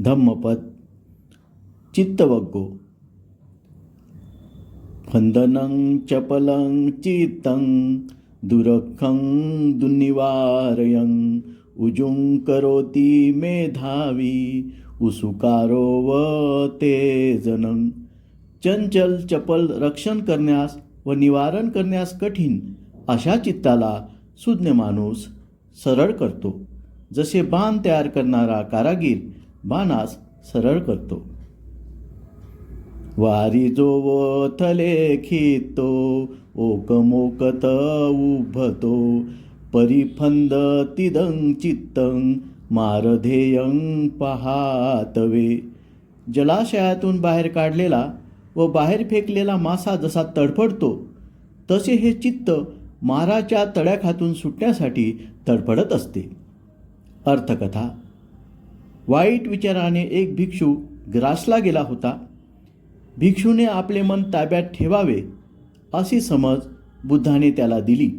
धम्मपद चित्तवग्गो। फंदनं चपलं चित्तं दुरखं दुनिवारयं उजुं करोति मेधावी उसुकारो व तेजनं। चंचल चपल रक्षण करण्यास व निवारण करण्यास कठीण अशा चित्ताला सुज्ञ माणूस सरळ करतो. जसे बाण तयार करणारा कारागीर बाणास सरळ करतो. वारी जो वथले खितो ओकमोकत उभतो. परिफंद तिदं चित्तं मारधेयं पहातवे. जलाशयातून बाहेर काढलेला व बाहेर फेकलेला मासा जसा तडफडतो तसे हे चित्त माराच्या तड्याखातून सुटण्यासाठी तडफडत असते. अर्थकथा वाईट विचाराने एक भिक्षू ग्रासला गेला होता. भिक्षूने आपले मन ताब्यात ठेवावे अशी समज बुद्धाने त्याला दिली.